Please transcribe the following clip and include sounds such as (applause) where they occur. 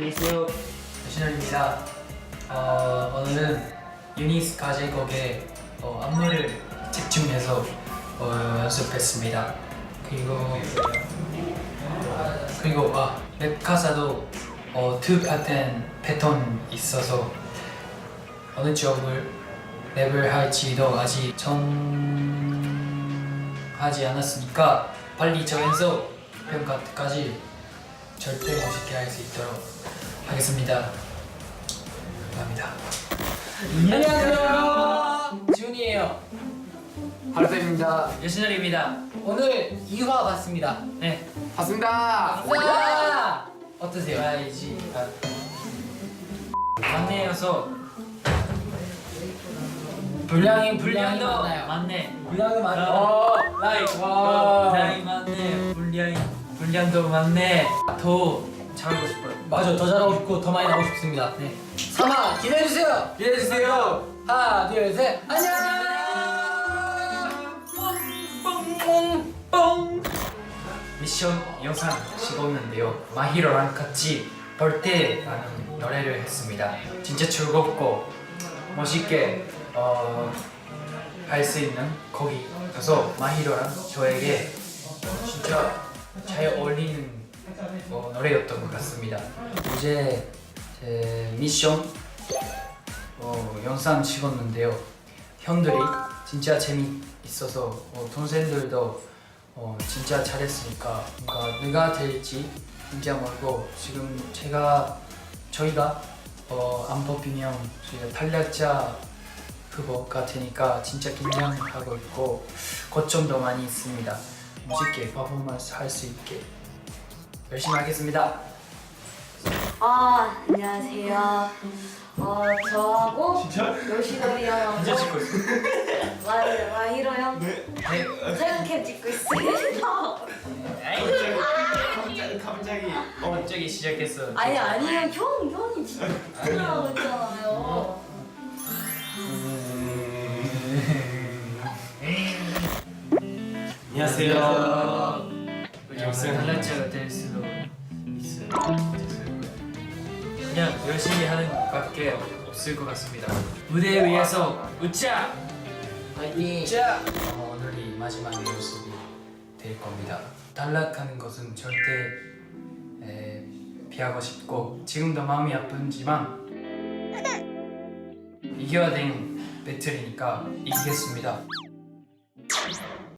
안녕하세요. 신현입니다. 어, 오늘은 유니스 가제곡의 어, 안무를 집중해서 어, 연습했습니다. 그리고 그리고 아, 랩 가사도 어, 두 패턴 패턴 있어서 어느 쪽을 랩을 할지도 아직 정하지 않았으니까 빨리 정해서 평가까지 절대 멋있게 할 수 있도록 하겠습니다. 감사합니다. 안녕하세요. 지훈이에요. 하루쌤입니다. 여신열입니다. 오늘 2화 봤습니다. 네. 반갑습니다. 와! 어떠세요? 봐야지. 막내여서 분량이 많아요. 많네. 분량이 많아요. 어, 라이크 어, 분량이 많네. 분량이 분량도 많네. 더 잘하고 싶어요. 맞아, 더 잘하고 싶고 더 많이 나오고 싶습니다. 네. 3화 기대해주세요. 기대해주세요. 하나, 둘, 셋. 안녕. 뽕뽕 미션 영상 찍었는데요 마히로랑 같이 벌떼라는 노래를 했습니다 진짜 즐겁고 멋있게 어, 할 수 있는 곡이어서 마히로랑 저에게 어, 진짜 잘 어울리는 어, 노래였던 것 같습니다 이제 제 미션 어, 영상 찍었는데요. 형들이 진짜 재미있어서 어, 동생들도 어, 진짜 잘했으니까 뭔가 누가 될지 진짜 모르고 지금 제가 저희가 어, 안 뽑히면 저희가 탈락자 후보 같으니까 진짜 긴장하고 있고 걱정도 많이 있습니다. 멋있게 퍼포먼스 할 수 있게 열심히 하겠습니다. 아 안녕하세요. 어 저하고 요시노리 형, 진짜 찍고 있어. 마 마히로 형 네. 최근캠 찍고 있습니다. 갑자기 갑자기 어, 갑자기 시작했어. 아니 아니요 형 형이 진짜 (laughs) 안녕하세요. 영상 탈락자가 될 수도 있어요. 그냥 열심히 하는 것밖에 없을 것 같습니다. 무대 위에서 웃자. 파이팅. 자. 어, 오늘이 마지막 연습이 될 겁니다. 탈락하는 것은 절대 에, 피하고 싶고 지금도 마음이 아픈지만 이겨야 되는 배틀이니까 이기겠습니다.